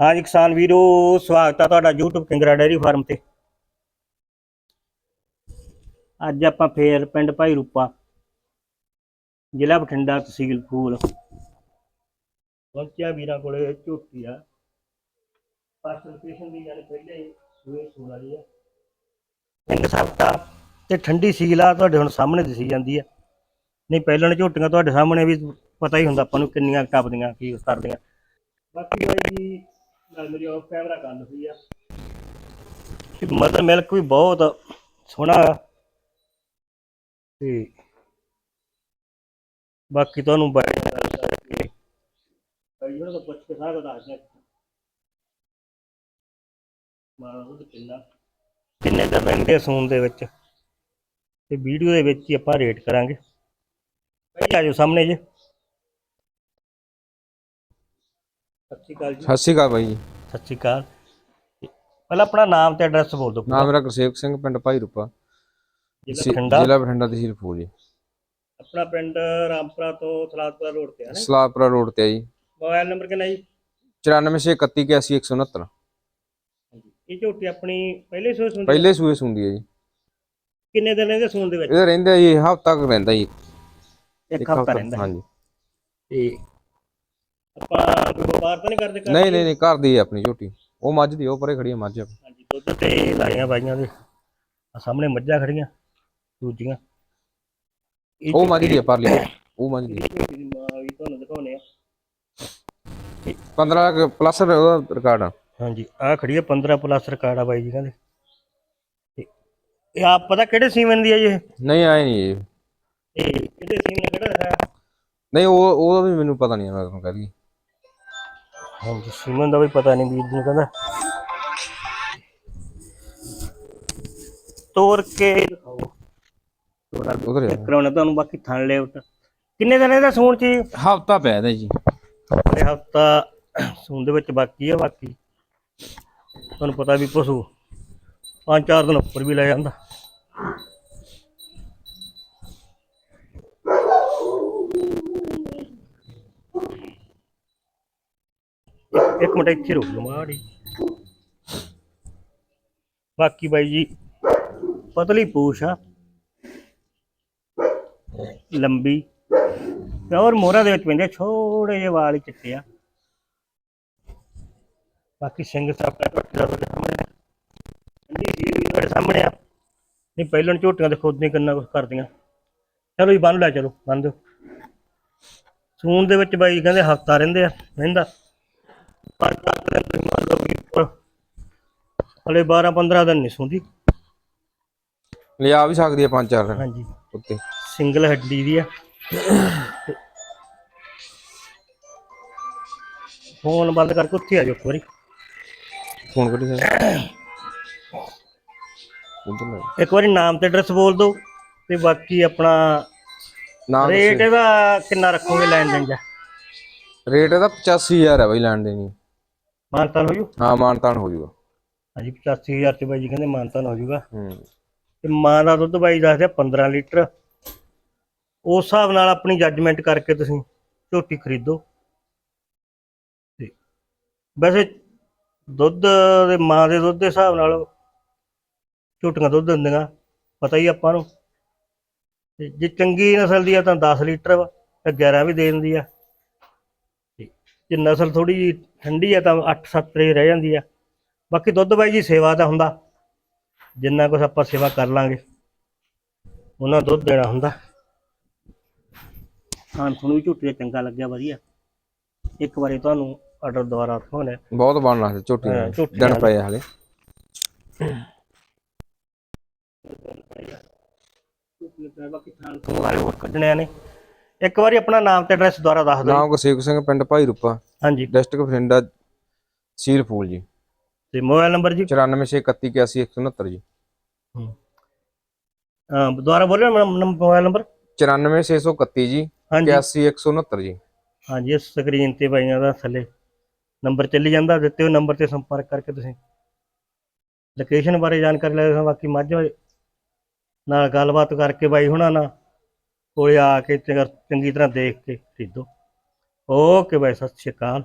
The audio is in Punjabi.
ਹਾਂਜੀ ਕਿਸਾਨ ਵੀਰੋ, ਸਵਾਗਤ ਆ ਤੁਹਾਡਾ YouTube ਕਿੰਗਰਾ ਡੈਰੀ ਫਾਰਮ ਤੇ। ਅੱਜ ਆਪਾਂ ਫੇਰ ਪਿੰਡ ਭਾਈ ਰੂਪਾ, ਜ਼ਿਲ੍ਹਾ ਬਠਿੰਡਾ ਤਹਿਸੀਲ ਫੂਲ। ਪਹੁੰਚਿਆ ਵੀਰਾਂ ਕੋਲੇ ਝੋਟੀ ਆ। ਫਸਟ ਦੀ ਗੱਲ ਪਹਿਲਾਂ ਹੀ ਸੂਏ ਸੂਣ ਵਾਲੀ ਆ। ਪਿੰਡ ਸਬਤਾ ਤੇ ਠੰਡੀ ਸੀਲ ਆ, ਤੁਹਾਡੇ ਹੁਣ ਸਾਹਮਣੇ ਦਿਸੀ ਜਾਂਦੀ ਆ। ਨਹੀਂ, ਪਹਿਲਾਂ ਝੋਟੀਆਂ ਤੁਹਾਡੇ ਸਾਹਮਣੇ ਵੀ ਪਤਾ ਹੀ ਹੁੰਦਾ ਆਪਾਂ ਨੂੰ ਕਿੰਨੀਆਂ ਕੁ ਟੱਪਦੀਆਂ, ਕੀ ਕਰਦੀਆਂ ਬਾਕੀ ਬਾਈ ਜੀ ਨਾਲ ਮੇਰੀ ਆਫ ਕੈਮਰਾ ਗੱਲ ਹੋਈ ਆ। ਮਦਰ ਮਿਲਕ ਵੀ ਬਹੁਤ ਸੋਹਣਾ ਆ। ਤੇ ਬਾਕੀ ਤੁਹਾਨੂੰ ਬਾਈ ਨਾਲ ਕਰਕੇ ਉਹਨਾਂ ਤੋਂ ਪੁੱਛ ਕੇ ਸਾਰਾ ਦੱਸ ਦਿਆਂ। ਮਾਰਾ ਉਹ ਕਿੰਨਾ? ਕਿੰਨੇ ਦਾ ਪੈਂਦੇ ਸੂਨ ਦੇ ਵਿੱਚ? ਤੇ ਵੀਡੀਓ ਦੇ ਵਿੱਚ ਹੀ ਆਪਾਂ ਰੇਟ ਕਰਾਂਗੇ। ਭਾਈ ਆ ਜਾਓ ਸਾਹਮਣੇ ਜੀ। ਸਤਿ ਸ਼੍ਰੀ ਅਕਾਲ ਜੀ। ਸਤਿ ਸ਼੍ਰੀ ਅਕਾਲ ਬਾਈ ਜੀ। ਸਤਿ ਸ਼੍ਰੀ ਅਕਾਲ। ਪਹਿਲਾਂ ਆਪਣਾ ਨਾਮ ਤੇ ਐਡਰੈਸ ਬੋਲ ਦਿਓ। ਨਾਮ ਮੇਰਾ ਗੁਰਸੇਵਕ ਸਿੰਘ ਪਿੰਡ ਭਾਈ ਰੂਪਾ। ਜ਼ਿਲ੍ਹਾ ਬਠਿੰਡਾ। ਜ਼ਿਲ੍ਹਾ ਬਠਿੰਡਾ ਤਹਿਸੀਲ ਫੂਲ ਜੀ। ਆਪਣਾ ਪਿੰਡ ਰਾਮਪੁਰਾ ਤੋਂ ਸਲਾਦਪੁਰਾ ਰੋਡ ਤੇ ਹੈ ਨਾ ਸਲਾਪੁਰਾ ਰੋਡ ਤੇ ਆ ਜੀ। ਮੋਬਾਈਲ ਨੰਬਰ ਕਿੰਨਾ ਜੀ? 9461811169 ਇਹ ਝੋਟੀ ਆਪਣੀ ਪਹਿਲੇ ਸੂਏ ਸੁਣਦੀ ਪਹਿਲੇ ਸੂਏ ਸੁੰਦੀ ਹੈ ਜੀ। ਕਿੰਨੇ ਦਿਨ ਇਹਦੇ ਸੂਣ ਦੇ ਵਿੱਚ? ਇਹਦਾ ਰਹਿੰਦਾ ਜੀ ਹਫਤਾ ਕੁ ਰਹਿੰਦਾ ਜੀ। ਇੱਕ ਹਫਤਾ ਰਹਿੰਦਾ। ਹੈ। ਹਾਂਜੀ। ਤੇ ਆਪਾਂ ਕੋਈ ਵਪਾਰ ਤਾਂ ਨਹੀਂ ਕਰਦੇ ਘਰ? ਨਹੀਂ ਨਹੀਂ ਨਹੀਂ ਘਰ ਦੀ ਹੈ ਆਪਣੀ ਝੋਟੀ। ਉਹ ਮੱਝ ਦੀ ਉਹ ਪਰੇ ਖੜੀ ਹੈ ਮੱਝ ਆਪਣੀ। ਹਾਂਜੀ ਦੁੱਧ ਤੇ ਲਾਈਆਂ ਬਾਈਆਂ ਦੇ। ਆਹ ਸਾਹਮਣੇ ਮੱਝਾਂ ਖੜੀਆਂ ਦੂਜੀਆਂ। ਇਹ ਉਹ ਮੱਝ ਦੀ ਹੈ ਪਰਲੀ ਉਹ ਮੱਝ ਦੀ ਝੋਟੀ ਦੀ ਮਾਂ ਵੀ ਤੁਹਾਨੂੰ ਦਿਖਾਉਣੇ ਆ। 15 ਪਲੱਸ ਉਹਦਾ ਰਿਕਾਰਡ ਆ। ਹਾਂਜੀ ਆਹ ਖੜੀ ਹੈ 15 ਪਲੱਸ ਰਿਕਾਰਡ ਆ ਬਾਈ ਜੀ ਕਹਿੰਦੇ। ਤੇ ਇਹ ਆਪ ਪਤਾ ਕਿਹੜੇ ਸੀਮਨ ਦੀ ਹੈ ਜੀ ਇਹ? ਨਹੀਂ ਆਏ ਨਹੀਂ ਜੀ ਇਹ ਕਿਹੜੇ ਸੀਮਨ ਕਿਹੜਾ ਦਿਖਾਇਆ ਨਹੀਂ ਉਹ ਉਹਦਾ ਵੀ ਮੈਨੂੰ ਪਤਾ ਨਹੀਂ ਮੈਂ ਤੁਹਾਨੂੰ ਕਹਿ ਰਹੀ ਹਾਂਜੀ ਸੀਮਨ ਦਾ ਵੀ ਪਤਾ ਨਹੀਂ ਵੀਰ ਨੂੰ ਕਹਿੰਦਾ। ਤੋੜ ਕੇ ਦਿਖਾਓ। ਤੋੜਾ ਉਧਰ ਕਰਾਉਣਾ ਤੁਹਾਨੂੰ ਬਾਕੀ ਥਣ ਲਿਓ ਤਾਂ ਕਿੰਨੇ ਦਿਨ ਇਹਦਾ ਸੂਣ ਚ ਹਫਤਾ ਪਿਆ ਇਹਦਾ ਜੀ। ਇਹ ਹਫਤਾ ਸੂਣ ਦੇ ਵਿੱਚ ਬਾਕੀ ਆ ਬਾਕੀ। ਤੁਹਾਨੂੰ ਪਤਾ ਵੀ ਪਸ਼ੂ ਪੰਜ ਚਾਰ ਦਿਨ ਉੱਪਰ ਵੀ ਲੈ ਜਾਂਦਾ। ਇੱਕ- ਇੱਕ ਮਿੰਟ ਇੱਥੇ ਰੁਕ ਜਾ ਮਾੜੀ। ਬਾਕੀ ਬਾਈ ਜੀ ਪਤਲੀ ਪੂਛ ਆ। ਲੰਬੀ। ਪਿਓਰ ਮੋਹਰਾ ਦੇ ਵਿੱਚ ਪੈਂਦੇ ਆ, ਛੋਟੇ ਜਿਹੇ ਵਾਲ ਚਿੱਟੇ ਆ। ਬਾਕੀ ਸਿੰਘ ਸਾਪਾ ਟੁੱਟਦਾ ਤੁਹਾਡੇ ਸਾਹਮਣੇ ਠੰਡੀ ਸੀ ਤੁਹਾਡੇ ਸਾਹਮਣੇ ਆ। ਨਹੀਂ ਪਹਿਲਾਂ ਝੋਟੀਆਂ ਤੇ ਖੁਦ ਉਦੋਂ ਕਿੰਨਾ ਕੁਝ ਕਰਦੀਆਂ। ਚਲੋ ਜੀ ਬੰਨ ਲੈ ਚਲੋ ਬੰਨ ਦਿਓ। ਸੂਣ ਦੇ ਵਿੱਚ ਬਾਈ ਕਹਿੰਦੇ ਹਫਤਾ ਰਹਿੰਦੇ ਆ ਰਹਿੰਦਾ। ਉੱਪਰ ਹਲੇ 12 15 ਦਿਨ ਨਹੀਂ ਸੌਂਦੀ। ਲਿਆ ਵੀ ਸਕਦੀ ਹੈ ਪੰਜ ਚਾਰ ਦਿਨ। ਹਾਂਜੀ। ਉੱਤੇ। ਸਿੰਗਲ ਹੱਡੀ ਦੀ ਆ। ਫੋਨ ਬੰਦ ਕਰਕੇ ਉੱਥੇ ਆ ਜਾਓ ਇੱਕ ਵਾਰੀ। ਫੋਨ ਕਰੀ ਸਰ ਉਧਰ ਲੈ ਇੱਕ ਵਾਰੀ ਨਾਮ ਤੇ ਐਡਰੈਸ ਬੋਲ ਦਿਓ ਤੇ ਬਾਕੀ ਆਪਣਾ ਨਾਮ ਰੇਟ ਇਹਦਾ ਕਿੰਨਾ ਰੱਖੋਗੇ ਲੈਣ ਦੇਣ ਦਾ? ਰੇਟ ਇਹਦਾ 85000 ਹੈ ਬਾਈ ਲੈਣ ਦੇਣੀ ਮਾਨਤਾਨ ਹੋ ਜੂ? ਹਾਂ ਮਾਨਤਾਨ ਹੋ ਜਾਊਗਾ ਹਾਂਜੀ 85000 ਚ ਬਾਈ ਜੀ ਕਹਿੰਦੇ ਮਾਨਤਾਨ ਹੋ ਜੂਗਾ। ਹੂੰ। ਤੇ ਮਾਂ ਦਾ ਦੁੱਧ ਬਾਈ ਦੱਸਦੇ ਆ 15 ਲੀਟਰ। ਉਸ ਹਿਸਾਬ ਨਾਲ ਆਪਣੀ ਜੱਜਮੈਂਟ ਕਰਕੇ ਤੁਸੀਂ ਝੋਟੀ ਖਰੀਦੋ। ਤੇ ਵੈਸੇ ਦੁੱਧ ਦੇ ਮਾਂ ਦੇ ਦੁੱਧ ਦੇ ਹਿਸਾਬ ਨਾਲ ਝੋਟੀਆਂ ਦੁੱਧ ਦਿੰਦੀਆਂ ਪਤਾ ਹੀ ਆਪਾਂ ਨੂੰ। ਤੇ ਜੇ ਚੰਗੀ ਨਸਲ ਦੀ ਆ ਤਾਂ 10 ਲੀਟਰ ਵਾ ਤੇ 11 ਵੀ ਦੇ ਦਿੰਦੀ ਆ। ਜੇ ਨਸਲ ਥੋੜੀ ਜੀ ਠੰਡੀ ਆ ਤਾਂ 8-7 ਰੇ ਰਹਿ ਜਾਂਦੀ ਆ ਬਾਕੀ ਦੁੱਧ ਬਾਈ ਜੀ ਸੇਵਾ ਦਾ ਹੁੰਦਾ ਜਿੰਨਾ ਕੁਝ ਆਪਾਂ ਸੇਵਾ ਕਰ ਲਾਂਗੇ ਉਹਨਾਂ ਦੁੱਧ ਦੇਣਾ ਹੁੰਦਾ ਹਾਂ ਤੁਹਾਨੂੰ ਵੀ ਦਾ ਚੰਗਾ ਲੱਗਿਆ ਵਧੀਆ ਇੱਕ ਵਾਰੀ ਤੁਹਾਨੂੰ ਆਰਡਰ ਦੁਬਾਰਾ ਦਿਖਾਉਣਾ। ਬਹੁਤ ਬਣਨਾ ਸੀ ਝੋਟੀ ਹਾਂ। ਝੋਟੀ ਦਿਨ ਨਾਲ। ਪਏ ਹਲੇ ਬਾਕੀ ਥਾਂ ਤੋਂ ਵਾਲੇ ਹੋਰ ਕੱਢਣੇ ਨੇ ਇੱਕ ਵਾਰੀ ਆਪਣਾ ਨਾਮ ਤੇ ਐਡਰੈਸ ਦੁਬਾਰਾ ਦੱਸ ਦਿਓ ਨਾਮ ਗੁਰਸੇਵਕ ਸਿੰਘ ਪਿੰਡ ਭਾਈ ਰੂਪਾ। ਹਾਂਜੀ। ਡਿਸਟ੍ਰਿਕਟ ਬਠਿੰਡਾ ਸੀਲ ਫੂਲ ਜੀ। ਤੇ ਮੋਬਾਈਲ ਨੰਬਰ ਜੀ? 9461811169 ਜੀ। ਹਾਂ। ਦੁਬਾਰਾ ਬੋਲਿਓ ਮੋਬਾਈਲ ਨੰਬਰ। 94631 ਜੀ ਹਾਂਜੀ। 81169 ਜੀ। ਹਾਂਜੀ ਇਸ ਸਕਰੀਨ ਤੇ ਬਾਈਆਂ ਦਾ ਥੱਲੇ ਨੰਬਰ ਚੱਲੀ ਜਾਂਦਾ ਦਿੱਤੇ ਹੋ ਨੰਬਰ ਤੇ ਸੰਪਰਕ ਕਰਕੇ ਤੁਸੀਂ ਲੋਕੇਸ਼ਨ ਬਾਰੇ ਜਾਣਕਾਰੀ ਲੈ ਸਕਦੇ ਹੋ ਬਾਕੀ ਮੱਝ ਨਾਲ ਗੱਲਬਾਤ ਕਰਕੇ ਬਾਈ ਹੁਣਾਂ ਨਾਲ। ਕੋਲੇ ਆ ਕੇ ਚੰਗਾ- ਚੰਗੀ ਤਰ੍ਹਾਂ ਦੇਖ ਕੇ ਖਰੀਦੋ। ਓਕੇ ਬਾਈ ਸਤਿ ਸ਼੍ਰੀ ਅਕਾਲ।